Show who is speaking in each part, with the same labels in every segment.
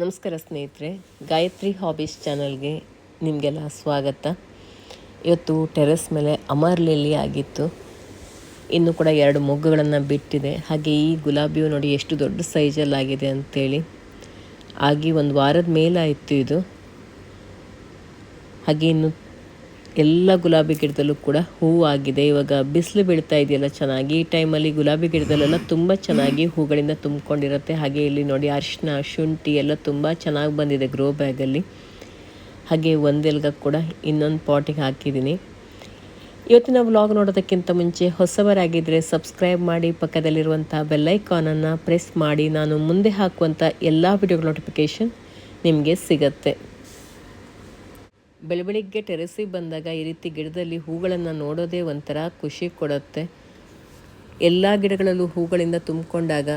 Speaker 1: ನಮಸ್ಕಾರ ಸ್ನೇಹಿತರೆ, ಗಾಯತ್ರಿ ಹಾಬೀಸ್ ಚಾನಲ್ಗೆ ನಿಮಗೆಲ್ಲ ಸ್ವಾಗತ. ಇವತ್ತು ಟೆರೆಸ್ ಮೇಲೆ ಅಮರ್ ಲಿಲ್ಲಿ ಆಗಿತ್ತು. ಇನ್ನು ಕೂಡ ಎರಡು ಮೊಗ್ಗುಗಳನ್ನು ಬಿಟ್ಟಿದೆ. ಹಾಗೆ ಈ ಗುಲಾಬಿಯು ನೋಡಿ ಎಷ್ಟು ದೊಡ್ಡ ಸೈಜಲ್ಲಾಗಿದೆ ಅಂತೇಳಿ. ಆಗಿ ಒಂದು ವಾರದ ಮೇಲಾಯಿತು ಇದು. ಹಾಗೆ ಇನ್ನು ಎಲ್ಲ ಗುಲಾಬಿ ಗಿಡದಲ್ಲೂ ಕೂಡ ಹೂವು ಆಗಿದೆ ಇವಾಗ ಬಿಸಿಲು ಬೀಳ್ತಾ ಇದೆಯಲ್ಲ ಚೆನ್ನಾಗಿ. ಈ ಟೈಮಲ್ಲಿ ಗುಲಾಬಿ ಗಿಡದಲ್ಲೆಲ್ಲ ತುಂಬ ಚೆನ್ನಾಗಿ ಹೂಗಳಿಂದ ತುಂಬಿಕೊಂಡಿರುತ್ತೆ. ಹಾಗೆ ಇಲ್ಲಿ ನೋಡಿ ಅರಿಶಿನ, ಶುಂಠಿ ಎಲ್ಲ ತುಂಬ ಚೆನ್ನಾಗಿ ಬಂದಿದೆ ಗ್ರೋ ಬ್ಯಾಗಲ್ಲಿ ಹಾಗೆ ಒಂದೆಲ್ಗ ಕೂಡ ಇನ್ನೊಂದು ಪಾಟಿಗೆ ಹಾಕಿದ್ದೀನಿ. ಇವತ್ತಿನ ವ್ಲಾಗ್ ನೋಡೋದಕ್ಕಿಂತ ಮುಂಚೆ ಹೊಸವರಾಗಿದ್ದರೆ ಸಬ್ಸ್ಕ್ರೈಬ್ ಮಾಡಿ, ಪಕ್ಕದಲ್ಲಿರುವಂಥ ಬೆಲ್ಲೈಕಾನನ್ನು ಪ್ರೆಸ್ ಮಾಡಿ. ನಾನು ಮುಂದೆ ಹಾಕುವಂಥ ಎಲ್ಲ ವಿಡಿಯೋ ನೋಟಿಫಿಕೇಷನ್ ನಿಮಗೆ ಸಿಗತ್ತೆ. ಬೆಳಬೆಳಿಗ್ಗೆ ಟೆರೆಸಿಗೆ ಬಂದಾಗ ಈ ರೀತಿ ಗಿಡದಲ್ಲಿ ಹೂಗಳನ್ನು ನೋಡೋದೇ ಒಂಥರ ಖುಷಿ ಕೊಡುತ್ತೆ. ಎಲ್ಲ ಗಿಡಗಳಲ್ಲೂ ಹೂಗಳಿಂದ ತುಂಬಿಕೊಂಡಾಗ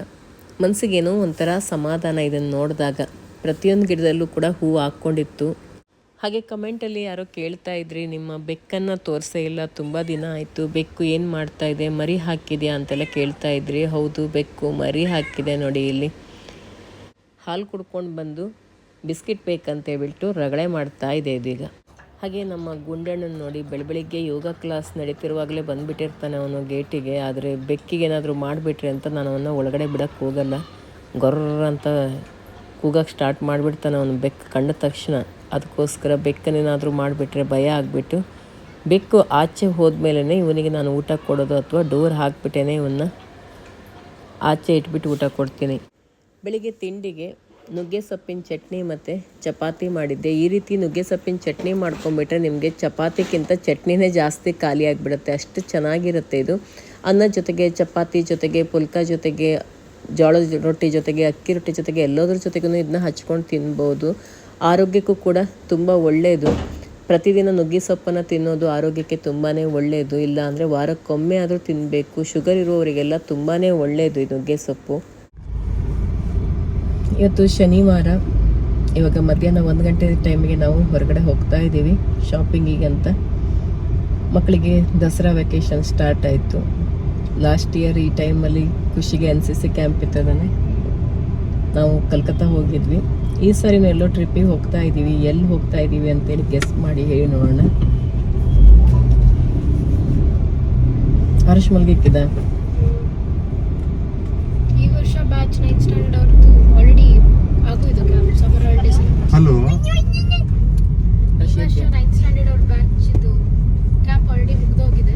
Speaker 1: ಮನಸ್ಸಿಗೇನೋ ಒಂಥರ ಸಮಾಧಾನ ಇದನ್ನು ನೋಡಿದಾಗ ಪ್ರತಿಯೊಂದು ಗಿಡದಲ್ಲೂ ಕೂಡ ಹೂ ಹಾಕ್ಕೊಂಡಿತ್ತು. ಹಾಗೆ ಕಮೆಂಟಲ್ಲಿ ಯಾರೋ ಕೇಳ್ತಾ ಇದ್ರಿ, ನಿಮ್ಮ ಬೆಕ್ಕನ್ನು ತೋರಿಸೇ ಇಲ್ಲ, ತುಂಬ ದಿನ ಆಯಿತು, ಬೆಕ್ಕು ಏನು ಮಾಡ್ತಾ ಇದೆ, ಮರಿ ಹಾಕಿದೆಯಾ ಅಂತೆಲ್ಲ ಕೇಳ್ತಾ ಇದ್ರಿ. ಹೌದು, ಬೆಕ್ಕು ಮರಿ ಹಾಕಿದೆ ನೋಡಿ ಇಲ್ಲಿ. ಹಾಲು ಕುಡ್ಕೊಂಡು ಬಂದು ಬಿಸ್ಕಿಟ್ ಬೇಕಂತ ಹೇಳ್ಬಿಟ್ಟು ರಗಳೆ ಮಾಡ್ತಾ ಇದೆ ಇದೀಗ. ಹಾಗೆ ನಮ್ಮ ಗುಂಡಣ್ಣನ ನೋಡಿ ಬೆಳಬೆಳಿಗ್ಗೆ ಯೋಗ ಕ್ಲಾಸ್ ನಡೀತಿರುವಾಗಲೇ ಬಂದುಬಿಟ್ಟಿರ್ತಾನೆ ಅವನು ಗೇಟಿಗೆ, ಆದರೆ ಬೆಕ್ಕಿಗೆ ಏನಾದರೂ ಮಾಡಿಬಿಟ್ರೆ ಅಂತ ನಾನು ಅವನ್ನ ಒಳಗಡೆ ಬಿಡೋಕ್ಕೆ ಹೋಗಲ್ಲ. ಗೊರ್ರ ಅಂತ ಕೂಗಕ್ಕೆ ಸ್ಟಾರ್ಟ್ ಮಾಡಿಬಿಡ್ತಾನೆ ಅವನು ಬೆಕ್ಕು ಕಂಡ ತಕ್ಷಣ. ಅದಕ್ಕೋಸ್ಕರ ಬೆಕ್ಕನೇನಾದರೂ ಮಾಡಿಬಿಟ್ರೆ ಭಯ ಆಗಿಬಿಟ್ಟು ಬೆಕ್ಕು ಆಚೆ ಹೋದ್ಮೇಲೆ ಇವನಿಗೆ ನಾನು ಊಟ ಕೊಡೋದು ಅಥವಾ ಡೋರ್ ಹಾಕಿಬಿಟ್ಟೇನೆ ಇವನ್ನ. ಆಚೆ ಇಟ್ಬಿಟ್ಟು ಊಟ ಕೊಡ್ತೀನಿ. ಬೆಳಿಗ್ಗೆ ತಿಂಡಿಗೆ ನುಗ್ಗೆ ಸೊಪ್ಪಿನ ಚಟ್ನಿ ಮತ್ತು ಚಪಾತಿ ಮಾಡಿದ್ದೆ. ಈ ರೀತಿ ನುಗ್ಗೆ ಸೊಪ್ಪಿನ ಚಟ್ನಿ ಮಾಡ್ಕೊಂಬಿಟ್ರೆ ನಿಮಗೆ ಚಪಾತಿಗಿಂತ ಚಟ್ನಿನೇ ಜಾಸ್ತಿ ಖಾಲಿ ಆಗಿಬಿಡುತ್ತೆ. ಅಷ್ಟು ಚೆನ್ನಾಗಿರುತ್ತೆ ಇದು. ಅನ್ನ ಜೊತೆಗೆ, ಚಪಾತಿ ಜೊತೆಗೆ, ಪುಲ್ಕ ಜೊತೆಗೆ ಜೋಳದ ರೊಟ್ಟಿ ಜೊತೆಗೆ, ಅಕ್ಕಿ ರೊಟ್ಟಿ ಜೊತೆಗೆ, ಎಲ್ಲದ್ರ ಜೊತೆಗೂ ಇದನ್ನ ಹಚ್ಕೊಂಡು ತಿನ್ಬೋದು. ಆರೋಗ್ಯಕ್ಕೂ ಕೂಡ ತುಂಬ ಒಳ್ಳೆಯದು ಪ್ರತಿದಿನ ನುಗ್ಗೆ ಸೊಪ್ಪನ್ನು ತಿನ್ನೋದು ಆರೋಗ್ಯಕ್ಕೆ ತುಂಬಾ ಒಳ್ಳೆಯದು ಇಲ್ಲ ಅಂದರೆ ವಾರಕ್ಕೊಮ್ಮೆ ಆದರೂ ತಿನ್ನಬೇಕು ಶುಗರ್ ಇರುವವರಿಗೆಲ್ಲ ತುಂಬಾ ಒಳ್ಳೆಯದು ಈ ನುಗ್ಗೆ ಸೊಪ್ಪು ಇವತ್ತು ಶನಿವಾರ. ಇವಾಗ ಮಧ್ಯಾಹ್ನ ಒಂದು ಗಂಟೆ ಟೈಮಿಗೆ ನಾವು ಹೊರಗಡೆ ಹೋಗ್ತಾ ಇದ್ದೀವಿ ಶಾಪಿಂಗಿಗೆ ಅಂತ. ಮಕ್ಕಳಿಗೆ ದಸರಾ ವೆಕೇಶನ್ ಸ್ಟಾರ್ಟ್ ಆಯಿತು. ಲಾಸ್ಟ್ ಇಯರ್ ಈ ಟೈಮಲ್ಲಿ ಖುಷಿಗೆ ಎನ್ ಸಿ ಸಿ ಕ್ಯಾಂಪ್ ಇತ್ತದಾನೆ. ನಾವು ಕಲ್ಕತ್ತಾ ಹೋಗಿದ್ವಿ. ಈ ಸಾರಿ ಎಲ್ಲೋ ಟ್ರಿಪ್ಪಿಗೆ ಹೋಗ್ತಾ ಇದ್ದೀವಿ. ಎಲ್ಲಿ ಹೋಗ್ತಾ ಇದ್ದೀವಿ ಅಂತೇಳಿ ಗೆಸ್ ಮಾಡಿ ಹೇಳಿ ನೋಡೋಣ. ಹರ್ಷ್ ಮಲ್ಗಿಕ್ಕಿದ.
Speaker 2: ಈ ವರ್ಷ ಬ್ಯಾಚ್ ನೈನ್ ಸ್ಟ್ಯಾಂಡರ್ಡ್ ಅವ್ರದ್ದು ಆಲ್ರೆಡಿ ಆಗೋಯ್ತು ಕ್ಯಾಂಪ್ ಸಮ್ಮರ್ ಹಾಲಿಡೇಸ್
Speaker 3: ಹಲೋ
Speaker 2: ಈ ವರ್ಷ ನೈನ್ತ್ ಸ್ಟ್ಯಾಂಡರ್ಡ್ ಅವ್ರ ಬ್ಯಾಚ್ ಇದು ಕ್ಯಾಂಪ್ ಆಲ್ರೆಡಿ ಮುಗ್ದೋಗಿದೆ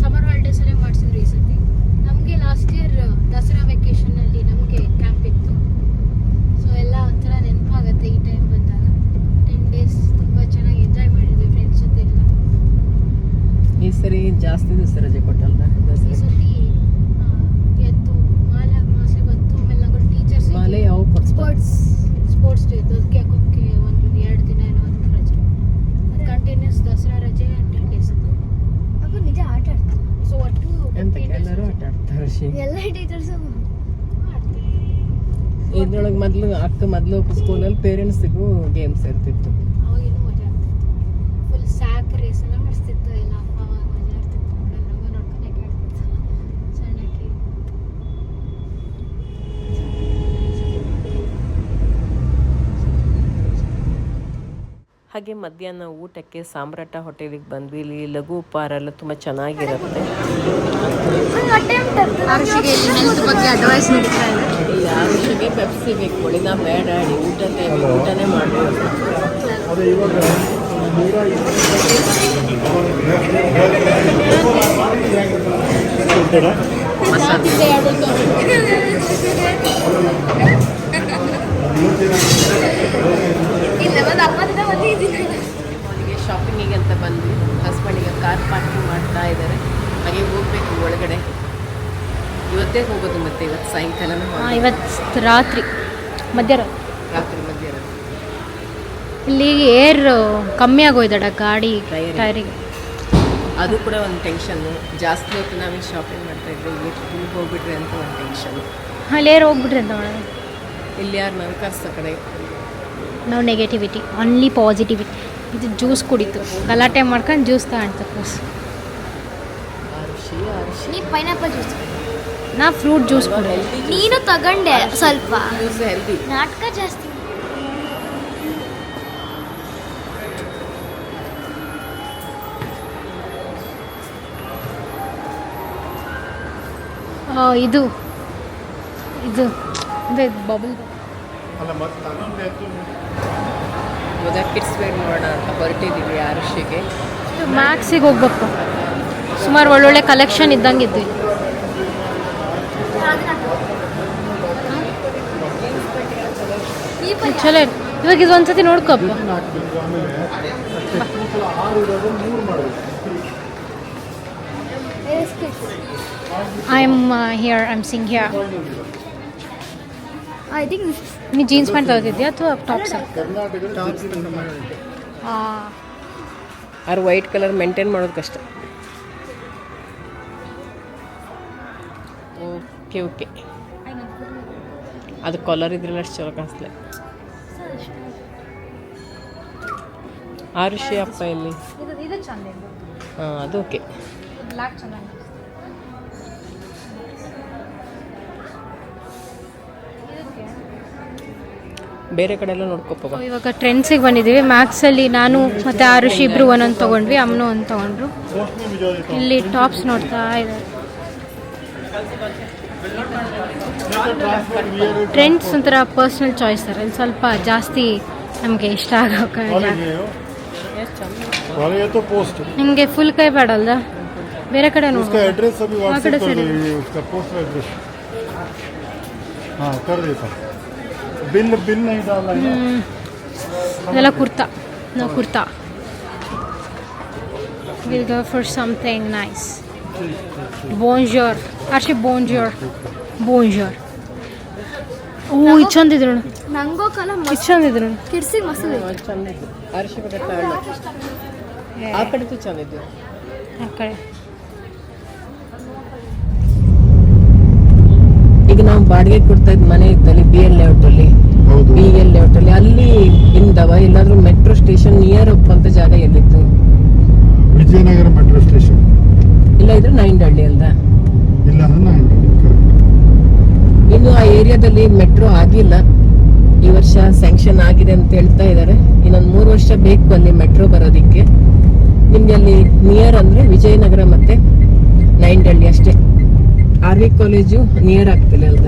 Speaker 2: ಸಮ್ಮರ್ ಹಾಲಿಡೇಸ್ ಅಲ್ಲೇ ಮಾಡಿಸಿದ್ರು ಈ ಸತಿ ನಮಗೆ ಲಾಸ್ಟ್ ಇಯರ್ ದಸರಾ ವೆಕೇಶನ್ ಅಲ್ಲಿ ನಮಗೆ ಕ್ಯಾಂಪ್ ಇತ್ತು ಸೊ ಎಲ್ಲ ಒಂಥರ ನೆನಪಾಗತ್ತೆ ಈ ಟೈಮ್ ಬಂದಾಗ ಟೆನ್ ಡೇಸ್ ತುಂಬ ಚೆನ್ನಾಗಿ ಎಂಜಾಯ್ ಮಾಡಿದ್ವಿ ಫ್ರೆಂಡ್ಸ್ ಜೊತೆ ಎಲ್ಲ
Speaker 1: ಈ ಸರಿ ಜಾಸ್ತಿ ದಿವಸ ರಜೆ ಕೊಟ್ಟಲ್ಲ
Speaker 2: ಈ
Speaker 1: ದಸರಾ
Speaker 2: ಸತಿ ಆ, ಎದ್ದು ಮಾಲೆ ಅಮಾವಾಸ್ಯೆ ಬಂತು ಆಮೇಲೆ ನಮಗೆ ಟೀಚರ್ಸ್
Speaker 1: ಮಾಲೆ ಯಾವ ಕೊಡ್ಸ್ತಾರೆ
Speaker 2: ಸ್ಪೋರ್ಟ್ಸ್ ಸ್ಪೋರ್ಟ್ಸ್ ಡೇ ದೊಡ್ಡಕ್ಕೆ ಹಾಕೋಕ್ಕೆ ಒಂದು ಎರಡು ದಿನ ಏನೋ ಒಂದು ರಜೆ ಕಂಟಿನ್ಯೂಸ್ ದಸರಾ ರಜೆ ಟೆನ್ ಡೇಸ್
Speaker 4: ಅಪ್ಪ ನಿಜ ಆಟ ಆಡ್ತಾರೆ
Speaker 2: ಸೊ ಒಟ್ಟು
Speaker 1: ಎಂತ
Speaker 2: 10 days
Speaker 1: ಎಲ್ಲರೂ
Speaker 4: ಎಲ್ಲ ಟೀಚರ್ಸ್.
Speaker 1: ಇದ್ರೊಳಗೆ ಮೊದಲು ಅಕ್ಕ ಮೊದಲು ಸ್ಕೂಲಲ್ಲಿ ಪೇರೆಂಟ್ಸಿಗೂ ಗೇಮ್ಸ್ ಇರ್ತಿತ್ತು ಹಾಗೆ ಮಧ್ಯಾಹ್ನ ಊಟಕ್ಕೆ ಸಾಮ್ರಾಟ ಹೋಟೆಲಿಗೆ ಬಂದ್ವಿ. ಇಲ್ಲಿ ಲಘು ಉಪಹಾರ ಎಲ್ಲ ತುಂಬ ಚೆನ್ನಾಗಿರುತ್ತೆ.
Speaker 2: ಆರುಷಿಗೆ ಇಲ್ಲಿ ಹೆಲ್ತ್ ಬಗ್ಗೆ ಅಡ್ವೈಸ್ ನೀಡ್ತಾ ಇದೆ
Speaker 1: ಯಾರಿಗೆ ಪೆಪ್ಸಿ ಬೇಕು. ಕೊಡಿ ಬೇಡ ಊಟ ಊಟನೇ ಮಾಡಬೇಕು. ಅವರಿಗೆ ಶಾಪಿಂಗಿಗೆ ಅಂತ ಬಂದ್ವಿ ಹಸ್ಬೆಂಡಿಗೆ ಕಾರ್ ಪಾರ್ಕಿಂಗ್ ಮಾಡ್ತಾ ಇದ್ದಾರೆ. ಹಾಗೆ ಹೋಗ್ಬೇಕು ಒಳಗಡೆ. ಇವತ್ತೇ ಹೋಗೋದು ಮತ್ತೆ ಇವತ್ತು ಸಾಯಂಕಾಲ
Speaker 2: ಹಾಂ ಇವತ್ತು ರಾತ್ರಿ ಮಧ್ಯರಾತ್ರಿ.
Speaker 1: ರಾತ್ರಿ ಮಧ್ಯಾಹ್ನ
Speaker 2: ಇಲ್ಲಿ ಏರ್ ಕಮ್ಮಿ ಆಗೋಯ್ದಡ ಗಾಡಿ. ಟೈರಿಗೆ.
Speaker 1: ಅದು ಕೂಡ ಒಂದು ಟೆನ್ಷನ್ನು ಜಾಸ್ತಿ ಹೊತ್ತು ನಾವೀಗ ಶಾಪಿಂಗ್ ಮಾಡ್ತಾ ಫುಲ್ ಹೋಗ್ಬಿಟ್ರೆ ಅಂತ ಒಂದು ಟೆನ್ಷನ್
Speaker 2: ಅಲ್ಲಿ ಏರ್ ಹೋಗ್ಬಿಟ್ರಿ ಅಂತ ಮೇಡಮ್
Speaker 1: ಇಲ್ಲಿ ಯಾರನ್ನಾರು ಕಡೆ?
Speaker 2: ನೋ ನೆಗೆಟಿವಿಟಿ ಓನ್ಲಿ ಪಾಸಿಟಿವಿಟಿ ಇದು ಜ್ಯೂಸ್ ಕುಡಿತು. ಗಲಾಟೆ ಮಾಡ್ಕೊಂಡು ಜ್ಯೂಸ್
Speaker 1: ತಗೊಂತ ಕೂಸ್
Speaker 4: ನೀ ಪೈನಾಪಲ್ ಜ್ಯೂಸ್
Speaker 2: ನಾ ಫ್ರೂಟ್ ಜ್ಯೂಸ್ ಕುಡಿ
Speaker 4: ನೀನು ತಗೊಂಡೆ ಸ್ವಲ್ಪ. ನಾಟಕ ಜಾಸ್ತಿ.
Speaker 2: ಇದು. ಇದು. ಅದೇ ಬಬಲ್
Speaker 1: ಕಿಡ್ಸ್ ವೇರ್ ನೋಡೋಣ ಅಂತ ಹೊರಟಿದ್ದೀವಿ ಆರುಷಿಗೆ
Speaker 2: ಮ್ಯಾಕ್ಸಿಗೆ ಹೋಗ್ಬೇಕು. ಸುಮಾರು ಒಳ್ಳೊಳ್ಳೆ ಕಲೆಕ್ಷನ್ ಇದ್ದಂಗೆ ಇದ್ವಿ. ಚಲೋ. ಇವಾಗ ಇದು ಒಂದ್ಸತಿ ನೋಡ್ಕೊಪ್ಪ I am here I am sing here
Speaker 4: I think
Speaker 2: ನೀ ಜೀನ್ಸ್ ಪ್ಯಾಂಟ್ ತೆಗೆದಿದ್ಯಾ ಅಥವಾ ಟಾಪ್ಸ್
Speaker 1: ಆರು ವೈಟ್ ಕಲರ್ ಮೇಂಟೈನ್ ಮಾಡೋದು ಕಷ್ಟ ಓಕೆ ಓಕೆ. ಅದು ಕಲರ್ ಇದ್ರಲ್ಲ ಅಷ್ಟು ಚಲೋ ಕಾಣಿಸ್ಲೆ ಆರುಷಿ ಅಪ್ಪ ಇಲ್ಲಿ. ಹಾಂ ಅದು ಓಕೆ
Speaker 2: ಬ್ಲ್ಯಾಕ್ ಚೆನ್ನಾಗಿ
Speaker 1: ಬೇರೆ ಕಡೆ ಎಲ್ಲ ನೋಡ್ಕೋಪ
Speaker 2: ಇವಾಗ ಟ್ರೆಂಡ್ಸಿಗೆ ಬಂದಿದ್ದೀವಿ. ಮ್ಯಾಕ್ಸಲ್ಲಿ ನಾನು ಮತ್ತೆ ಆರುಷಿ ಇಬ್ಬರು ಒಂದೊಂದು ತಗೊಂಡ್ವಿ ಅಮ್ಮನು ಒಂದು ತಗೊಂಡ್ರು. ಇಲ್ಲಿ ಟಾಪ್ಸ್ ನೋಡ್ತಾ ಇದ್ದಾರೆ. ಟ್ರೆಂಡ್ಸ್ ಒಂಥರ ಪರ್ಸ್ನಲ್ ಚಾಯ್ಸ್ ಸರ್ ಅಲ್ಲಿ ಸ್ವಲ್ಪ ಜಾಸ್ತಿ ನಮಗೆ ಇಷ್ಟ ಆಗೋ ನಿಮಗೆ ಫುಲ್ ಕೈ ಬೇಡಲ್ದ ಬೇರೆ ಕಡೆ ನೋಡಿ.
Speaker 3: ಆ ಕಡೆ ಸರಿ. ಭಿನ್ನ ಭಿನ್ನ
Speaker 2: ಇದಾವಲ್ಲ ಕುರ್ತಾ. ನಾವು kurta. Will go for something nice bonjour Arshi bonjour bonjour ಓ ಇದು
Speaker 4: ನಂಗೋ ಕಲ
Speaker 2: ಇದು ಚಂದ ಇದ್ರು
Speaker 4: ಕಿಡ್ಸಿಗೆ ಮಸ್ತ್
Speaker 1: ಚಂದ ಆ ಕಡೆ ಚಂದ ಇದ್ದು
Speaker 2: ಆ ಕಡೆ.
Speaker 1: ಬಾಡಿಗೆ ಕೊಡ್ತಾ ಇದ್ದ ಮನೆ ಇತ್ತಲ್ಲಿ ಬಿ ಎಲ್ ಲೇಔಟ್
Speaker 3: ಅಲ್ಲಿ
Speaker 1: ಬಿ ಎಲ್ ಲೇಔಟ್ ಅಲ್ಲಿ. ಅಲ್ಲಿ ಇಂದವ ಇಲ್ಲಾದ್ರೂ ಮೆಟ್ರೋ ಸ್ಟೇಷನ್ ನಿಯರ್ ಅಪ್ ಅಂತ ಜಾಗ ಎಲ್ಲಿತ್ತು?
Speaker 3: ವಿಜಯನಗರ ಮೆಟ್ರೋ ಸ್ಟೇಷನ್
Speaker 1: ಇಲ್ಲ ಇದ್ರೆ ನೈಂಡಳ್ಳಿ ಅಲ್ದ?
Speaker 3: ಇಲ್ಲ
Speaker 1: ಇನ್ನು ಆ ಏರಿಯಾದಲ್ಲಿ ಮೆಟ್ರೋ ಆಗಿಲ್ಲ. ಈ ವರ್ಷ ಸ್ಯಾಂಕ್ಷನ್ ಆಗಿದೆ ಅಂತ ಹೇಳ್ತಾ ಇದ್ದಾರೆ ಇನ್ನೊಂದು ಮೂರು ವರ್ಷ ಬೇಕು ಅಲ್ಲಿ ಮೆಟ್ರೋ ಬರೋದಿಕ್ಕೆ. ನಿಮ್ಗೆ ಅಲ್ಲಿ ನಿಯರ್ ಅಂದ್ರೆ ವಿಜಯನಗರ ಮತ್ತೆ ನೈಂಡಳ್ಳಿ ಅಷ್ಟೇ. ಆರ್ ವಿ ಕಾಲೇಜು ನಿಯರ್ ಆಗ್ತಿಲ್ಲ ಅಲ್ದ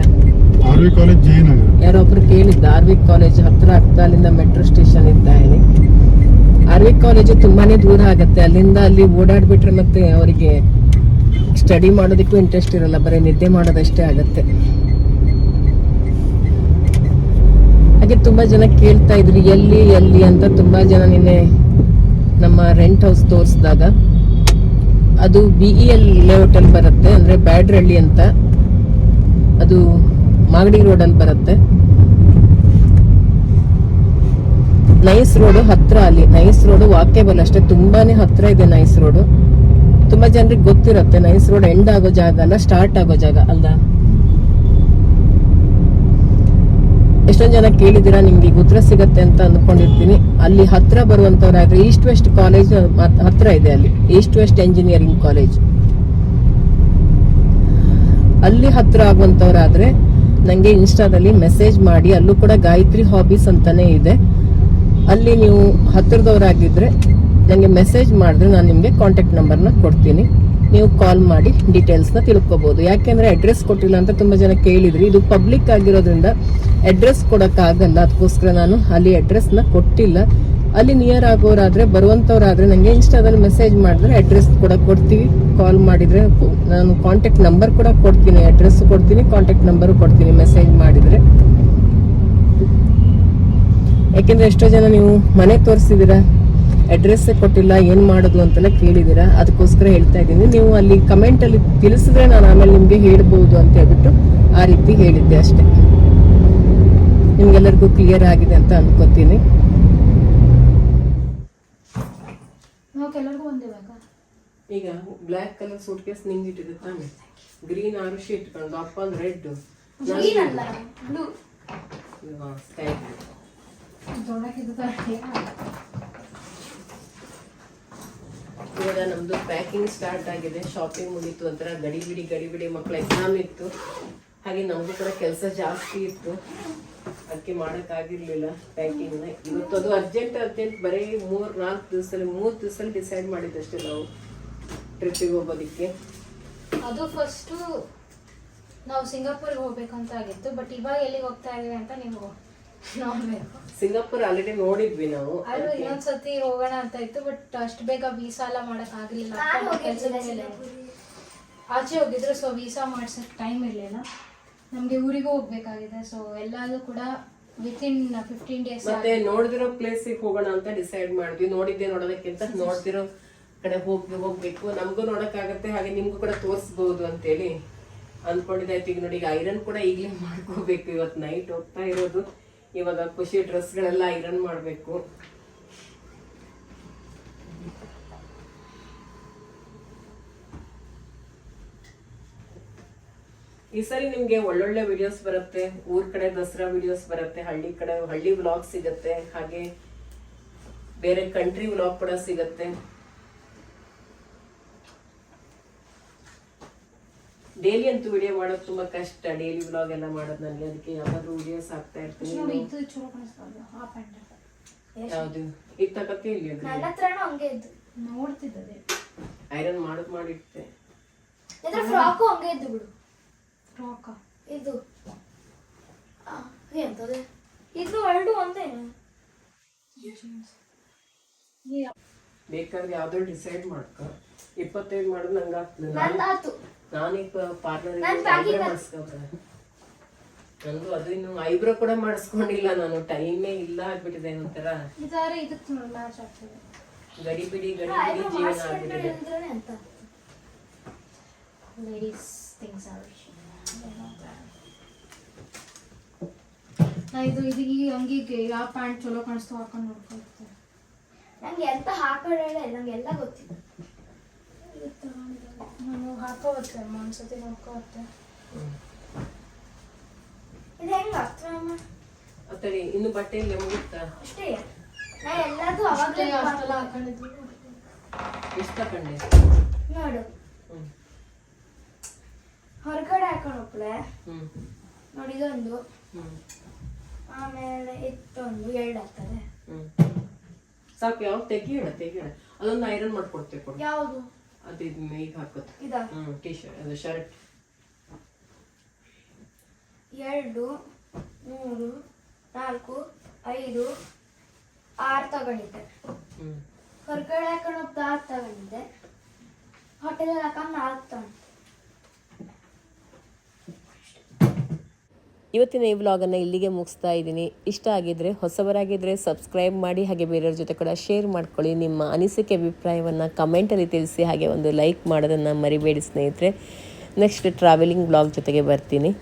Speaker 3: ಆರ್ ವಿ ಕಾಲೇಜ್ ಜಯನಗರ
Speaker 1: ಯಾರೋ ಒಬ್ರು ಕೇಳಿದ್ದ? ಆರ್ ವಿ ಕಾಲೇಜ್ ಹತ್ರ ಆಗ್ತಾ ಅಲ್ಲಿಂದ ಮೆಟ್ರೋ ಸ್ಟೇಷನ್ ಇದ್ದ ಹೇಳಿ. ಆರ್ ವಿ ಕಾಲೇಜು ತುಂಬಾನೇ ದೂರ ಆಗತ್ತೆ. ಅಲ್ಲಿಂದ ಅಲ್ಲಿ ಓಡಾಡ್ಬಿಟ್ರೆ ಮತ್ತೆ ಅವರಿಗೆ ಸ್ಟಡಿ ಮಾಡೋದಕ್ಕೂ ಇಂಟ್ರೆಸ್ಟ್ ಇರಲ್ಲ. ಬರೀ ನಿದ್ದೆ ಮಾಡೋದಷ್ಟೇ ಆಗತ್ತೆ. ಹಾಗೆ ತುಂಬಾ ಜನ ಕೇಳ್ತಾ ಇದ್ರು ಎಲ್ಲಿ ಎಲ್ಲಿ ಅಂತ ತುಂಬಾ ಜನ ನಿನ್ನೆ ನಮ್ಮ ರೆಂಟ್ ಹೌಸ್ ತೋರಿಸಿದಾಗ. ಅದು ಬಿ ಇ ಎಲ್ ಲೇಔಟ್ ಅಲ್ಲಿ ಬರುತ್ತೆ, ಅಂದ್ರೆ ಬ್ಯಾಡ್ರಳ್ಳಿ ಅಂತ. ಅದು ಮಾಗಡಿ ರೋಡ್ ಅಲ್ಲಿ ಬರುತ್ತೆ. ನೈಸ್ ರೋಡ್ ಹತ್ರ ಅಲ್ಲಿ ನೈಸ್ ರೋಡ್ ವಾಕೇಬಲ್ ಅಷ್ಟೇ, ತುಂಬಾನೇ ಹತ್ರ ಇದೆ ನೈಸ್ ರೋಡ್ ತುಂಬಾ ಜನರಿಗೆ ಗೊತ್ತಿರುತ್ತೆ ನೈಸ್ ರೋಡ್ ಎಂಡ್ ಆಗೋ ಜಾಗ ಅಲ್ಲ ಸ್ಟಾರ್ಟ್ ಆಗೋ ಜಾಗ, ಅಲ್ದಾ? ಎಷ್ಟೊಂದ್ ಜನ ಕೇಳಿದಿರಾ ನಿಮ್ಗೆ ಉತ್ತರ ಸಿಗತ್ತೆ ಅಂತ ಅಂದ್ಕೊಂಡಿರ್ತೀನಿ ಅಲ್ಲಿ ಹತ್ರ ಬರುವಂತವ್ರಾದ್ರೆ ಈಸ್ಟ್ ವೆಸ್ಟ್ ಕಾಲೇಜ್ ಹತ್ರ ಇದೆ ಅಲ್ಲಿ. East West Engineering College. ಅಲ್ಲಿ ಹತ್ರ ಆಗುವಂತವ್ರಾದ್ರೆ ನಂಗೆ ಇನ್ಸ್ಟಾದಲ್ಲಿ ಮೆಸೇಜ್ ಮಾಡಿ, ಅಲ್ಲೂ ಕೂಡ ಗಾಯತ್ರಿ ಹಾಬೀಸ್ ಅಂತಾನೆ ಇದೆ. ಅಲ್ಲಿ ನೀವು ಹತ್ರದವರಾಗಿದ್ರೆ ನನಗೆ ಮೆಸೇಜ್ ಮಾಡಿದ್ರೆ ನಾನು ನಿಮಗೆ ಕಾಂಟ್ಯಾಕ್ಟ್ ನಂಬರ್ನ ಕೊಡ್ತೀನಿ. ನೀವು ಕಾಲ್ ಮಾಡಿ ಡೀಟೇಲ್ಸ್ನ ತಿಳ್ಕೊಬೋದು. ಯಾಕೆಂದ್ರೆ ಅಡ್ರೆಸ್ ಕೊಟ್ಟಿಲ್ಲ ಅಂತ ತುಂಬಾ ಜನ ಕೇಳಿದ್ರಿ. ಇದು ಪಬ್ಲಿಕ್ ಆಗಿರೋದ್ರಿಂದ ಅಡ್ರೆಸ್ ಕೊಡೋಕ್ಕಾಗಲ್ಲ. ಅದಕ್ಕೋಸ್ಕರ ನಾನು ಅಲ್ಲಿ ಅಡ್ರೆಸ್ನ ಕೊಟ್ಟಿಲ್ಲ. ಅಲ್ಲಿ ನಿಯರ್ ಆಗೋರಾದ್ರೆ, ಬರುವಂತವ್ರಾದ್ರೆ ನನಗೆ ಇನ್ಸ್ಟಾದಲ್ಲಿ ಮೆಸೇಜ್ ಮಾಡಿದ್ರೆ ಅಡ್ರೆಸ್ ಕೂಡ ಕೊಡ್ತೀವಿ. ಕಾಲ್ ಮಾಡಿದ್ರೆ ನಾನು ಕಾಂಟ್ಯಾಕ್ಟ್ ನಂಬರ್ ಕೂಡ ಕೊಡ್ತೀನಿ. ಅಡ್ರೆಸ್ ಕೊಡ್ತೀನಿ ಕಾಂಟ್ಯಾಕ್ಟ್ ನಂಬರ್ ಕೊಡ್ತೀನಿ ಮೆಸೇಜ್ ಮಾಡಿದ್ರೆ. ಯಾಕೆಂದ್ರೆ ಎಷ್ಟೋ ಜನ ನೀವು ಮನೆ ತೋರಿಸಿದೀರಾ ಅಡ್ರೆಸ್ ಕೊಟ್ಟಿಲ್ಲ ಏನ್ ಮಾಡೋದು ಅಂತೆಲ್ಲ ಕೇಳಿದೀರಾ? ಅದಕ್ಕೋಸ್ಕರ ಹೇಳ್ತಾ ಇದ್ದೀನಿ. ನೀವು ಅಲ್ಲಿ ಕಮೆಂಟ್ ಅಲ್ಲಿ ತಿಳಿಸಿದ್ರೆ ನಾನು ಆಮೇಲೆ ನಿಮ್ಗೆ ಹೇಳ್ಬೋದು ಅಂತ ಹೇಳ್ಬಿಟ್ಟು ಆ ರೀತಿ ಹೇಳಿದ್ದೆ ಅಷ್ಟೇ. ನಿಮ್ಗೆಲ್ಲರಿಗೂ ಕ್ಲಿಯರ್ ಆಗಿದೆ ಅಂತ ಅನ್ಕೋತೀನಿ. ಈಗ ಬ್ಲ್ಯಾಕ್ ಕಲರ್ ಸೂಟ್ ಕೇಸ್ ನಿಂಗೆ ಇಟ್ಟಿದೆ ತಾನೆ? ಗ್ರೀನ್ ಆರುಷಿ ಇಟ್ಕೊಂಡು ಅಪ್ಪ ರೆಡ್.
Speaker 4: ಬ್ಲೂ.
Speaker 1: ಸ್ಕೈ ಇವಾಗ ನಮ್ದು ಪ್ಯಾಕಿಂಗ್ ಸ್ಟಾರ್ಟ್ ಆಗಿದೆ. ಶಾಪಿಂಗ್ ಮುಗೀತು ಒಂಥರ ಗಡಿ ಬಿಡಿ ಗಡಿ ಬಿಡಿ ಮಕ್ಕಳ ಎಕ್ಸಾಮ್ ಇತ್ತು. ಹಾಗೆ ನಮಗೂ ಕೂಡ ಕೆಲಸ ಜಾಸ್ತಿ ಇತ್ತು. ಅದಕ್ಕೆ ಮಾಡೋಕ್ಕಾಗಿರಲಿಲ್ಲ ಪ್ಯಾಕಿಂಗ್ನ ಇವತ್ತು ಅದು ಅರ್ಜೆಂಟ್ ಅರ್ಜೆಂಟ್ ಬರೀ ಮೂರು, ನಾಲ್ಕು ದಿವಸದಲ್ಲಿ, ಮೂರು ದಿವಸದಲ್ಲಿ ಡಿಸೈಡ್ ಮಾಡಿದ್ದಷ್ಟೇ ನಾವು ಟ್ರಿಪ್ಪಿಗೆ ಹೋಗೋದಕ್ಕೆ.
Speaker 2: ಅದು ಫಸ್ಟು ನಾವು ಸಿಂಗಾಪುರ್ಗೆ ಹೋಗ್ಬೇಕಂತ ಆಗಿತ್ತು ಬಟ್ ಇವಾಗ ಎಲ್ಲಿಗೆ ಹೋಗ್ತಾ ಇದೀವಿ ಅಂತ ನೀವು
Speaker 1: ಸಿಂಗಾಪುರ್ ಆಲ್ರೆಡಿ ನೋಡಿದ್ವಿ ನಾವು.
Speaker 2: ಅಲ್ಲೂ ಇನ್ನೊಂದ್ಸತಿ ಹೋಗೋಣ ಅಂತ ಇತ್ತು ಬಟ್ ಅಷ್ಟು ಬೇಗ ವೀಸಾ ಎಲ್ಲ ಮಾಡಕ್ ಆಗ್ಲಿಲ್ಲ ಕೆಲ್ಸದ ಮೇಲೆ. ಆಚೆ ಹೋಗಿದ್ರು ಸೊ ವೀಸಾ ಮಾಡ್ಸಕ್ ಟೈಮ್ ಇರಲಿಲ್ಲ. ನಮ್ಗೆ ಊರಿಗೂ ಹೋಗ್ಬೇಕಾಗಿದೆ ಸೊ ಎಲ್ಲಾದ್ರೂ ಕೂಡ ವಿತಿನ್ ಫಿಫ್ಟೀನ್ ಡೇಸ್
Speaker 1: ಮತ್ತೆ ನೋಡಿದಿರೋ ಪ್ಲೇಸಿಗೆ ಹೋಗೋಣ ಅಂತ ಡಿಸೈಡ್ ಮಾಡಿದ್ವಿ. ನೋಡಿದ್ದೆ ನೋಡೋದಕ್ಕಿಂತ ನೋಡ್ದಿರೋ ಕಡೆ ಹೋಗಿ ಹೋಗ್ಬೇಕು. ನಮಗೂ ನೋಡೋಕ್ಕಾಗತ್ತೆ ಹಾಗೆ ನಿಮ್ಗೂ ಕೂಡ ತೋರಿಸ್ಬೋದು ಅಂತೇಳಿ ಅನ್ಕೊಂಡಿದ್ದಾಯ್ತು ಈಗ ನೋಡಿ ಈಗ ಐರನ್ ಕೂಡ ಈಗಲೇ ಮಾಡ್ಕೋಬೇಕು. ಇವತ್ತು ನೈಟ್ ಹೋಗ್ತಾ ಇರೋದು. ಇವಾಗ ಖುಷಿ ಡ್ರೆಸ್ಗಳೆಲ್ಲ ಐರನ್ ಮಾಡಬೇಕು. ಈ ಸರಿ ನಿಮ್ಗೆ ಒಳ್ಳೊಳ್ಳೆ ವಿಡಿಯೋಸ್ ಬರುತ್ತೆ, ಊರ್ ಕಡೆ ದಸರಾ ವಿಡಿಯೋಸ್ ಬರುತ್ತೆ, ಹಳ್ಳಿ ಕಡೆ, ಹಳ್ಳಿ ವ್ಲಾಗ್ ಸಿಗತ್ತೆ, ಹಾಗೆ ಬೇರೆ ಕಂಟ್ರಿ ವ್ಲಾಗ್ ಕೂಡ ಸಿಗತ್ತೆ. ಡೈಲಿ ಅಂತೂ ವಿಡಿಯೋ ಮಾಡೋದು ತುಂಬಾ ಕಷ್ಟ. ಡೈಲಿ ವ್ಲಾಗ್ ಎಲ್ಲ ಮಾಡೋದು ನನಗೆ ಅದಕ್ಕೆ ಯಾವಾದ್ರೂ ವಿಡಿಯೋಸ್ ಆಗ್ತಾ ಇರ್ತೀನಿ.
Speaker 2: ಇದು ಚಲೋ ಕಾಣಿಸ್ತಾ ಆ ಪ್ಯಾಂಟ್
Speaker 1: ಯಾವ್ದು? ಈಗ ತಗತ್ತೆ ಇಲ್ಲಿ
Speaker 4: ನನ್ನ ಹತ್ರನೂ ಹಂಗೆ ಇದ್ದು.
Speaker 2: ನೋಡ್ತಿದ್ದದೆ
Speaker 1: ಐರನ್ ಮಾಡೋದು ಮಾಡಿಟ್ಟೆ
Speaker 4: ಇದ್ರ ಫ್ರಾಕು ಹಂಗೆ ಇದ್ದು ಬಿಡು.
Speaker 2: ಫ್ರಾಕ
Speaker 4: ಇದು. ಎಂತದೆ ಇದು ಎರಡು ಒಂದೇ.
Speaker 1: ಬೇಕಾದ್ರೆ ಯಾವ್ದೋ ಡಿಸೈಡ್ ಮಾಡ್ಕೊ. ಇಪ್ಪತ್ತೈದು ಮಾಡೋದು ನಂಗೆ ಆಗ್ತದೆ. ನಾನೀಗ ಪಾರ್ಲರ್
Speaker 4: ನಾನ್ packing
Speaker 1: ನಂದು ಅದು ಇನ್ನು ಐಬ್ರೋ ಕೂಡ ಮಾಡಿಸ್ಕೊಂಡಿಲ್ಲ ನಾನು. ಟೈಮೇ ಇಲ್ಲ ಆಗ್ಬಿಟ್ಟಿದೆ ಒಂಥರ
Speaker 2: ಇದಾರೆ ಇದಕ್ಕೆ ಮ್ಯಾಚ್ ಆಗ್ತದೆ.
Speaker 1: ಗಡಿ ಬಿಡಿ ಗಡಿ ಬಿಡಿ ಜೀವನ ಆಗ್ಬಿಟ್ಟಿದೆ.
Speaker 4: ಅಂದ್ರೇನೆ ಅಂತ
Speaker 2: ಲೇಡೀಸ್ ಥಿಂಗ್ಸ್ ಆರ್ ನಾ ಇದು ಇದು ಈ ಅಂಗಿಗೆ ಯಾವ ಪ್ಯಾಂಟ್ ಚಲೋ ಕಾಣಿಸ್ತು ಹಾಕೊಂಡು ನೋಡ್ಕೊಳ್ತೇನೆ.
Speaker 4: ನಂಗೆ ಎಂತ ಹಾಕೊಳ್ಳ ನಂಗೆ ಎಲ್ಲ ಗೊತ್ತಿಲ್ಲ.
Speaker 2: ನಾನು ಹಾಕೋಬತ್ತೆ ಒಂದ್ಸತಿ ನೋಡ್ಕೋತ್ತೆ
Speaker 4: ಇದು ಹೆಂಗ ಅಮ್ಮ?
Speaker 1: ಅತ್ತಡಿ ಇನ್ನು ಬಟ್ಟೆ ಇಲ್ಲ ಮುಗಿತಾ?
Speaker 4: ಅಷ್ಟೇ ನಾ ಎಲ್ಲದೂ
Speaker 2: ಅಷ್ಟೇ
Speaker 4: ಅವಾಗಲೇ
Speaker 2: ಅಷ್ಟೆಲ್ಲ ಹಾಕೊಂಡಿದ್ವಿ
Speaker 1: ಎಷ್ಟು ತಕೊಂಡೆ
Speaker 4: ನೋಡು. ಹೊರಗಡೆ ಹಾಕೊಂಡು ಹೋಗ್ಲೆ ನೋಡಿ ಇದೊಂದು. ಆಮೇಲೆ ಇತ್ತೊಂದು ಎರಡು ಆಗ್ತದೆ.
Speaker 1: ಸ್ವಲ್ಪ ಸಾಕು ಯಾವಾಗ ತೆಗಿಯೋಣ ತೆಗಿಯೋಣ ಅದೊಂದು ಐರನ್ ಮಾಡ್ಕೊಡ್ತೇವೆ ಕೊಡು.
Speaker 4: ಯಾವುದು?
Speaker 1: ಅದು ಇದು ಈಗ ಹಾಕೋದು.
Speaker 4: ಇದಾ?
Speaker 1: ಟಿ ಶರ್ಟ್ ಅದು ಶರ್ಟ್
Speaker 4: ಎರಡು ಮೂರು ನಾಲ್ಕು ಐದು ಆರು ತಗೊಂಡಿದ್ದೆ.
Speaker 1: ಹ್ಮ್.
Speaker 4: ಹೊರಗಡೆ ಹಾಕೊಂಡು ಹೋಗ್ತಾ ಆರು ತಗೊಂಡಿದ್ದೆ. ಹೋಟೆಲಲ್ಲಿ ಹಾಕೊಂಡು ನಾಲ್ಕು ತಗೊಂಡೆ
Speaker 1: ಇವತ್ತಿನ ಈ ವ್ಲಾಗನ್ನು ಇಲ್ಲಿಗೆ ಮುಗಿಸ್ತಾ ಇದ್ದೀನಿ. ಇಷ್ಟ ಆಗಿದ್ದರೆ ಹೊಸಬರಾಗಿದ್ದರೆ ಸಬ್ಸ್ಕ್ರೈಬ್ ಮಾಡಿ, ಹಾಗೆ ಬೇರೆಯವ್ರ ಜೊತೆ ಕೂಡ ಶೇರ್ ಮಾಡ್ಕೊಳ್ಳಿ. ನಿಮ್ಮ ಅನಿಸಿಕೆ, ಅಭಿಪ್ರಾಯವನ್ನು ಕಮೆಂಟಲ್ಲಿ ತಿಳಿಸಿ, ಹಾಗೆ ಒಂದು ಲೈಕ್ ಮಾಡೋದನ್ನು ಮರಿಬೇಡಿ ಸ್ನೇಹಿತರೆ. ನೆಕ್ಸ್ಟ್ ಟ್ರಾವೆಲಿಂಗ್ ಬ್ಲಾಗ್ ಜೊತೆಗೆ ಬರ್ತೀನಿ.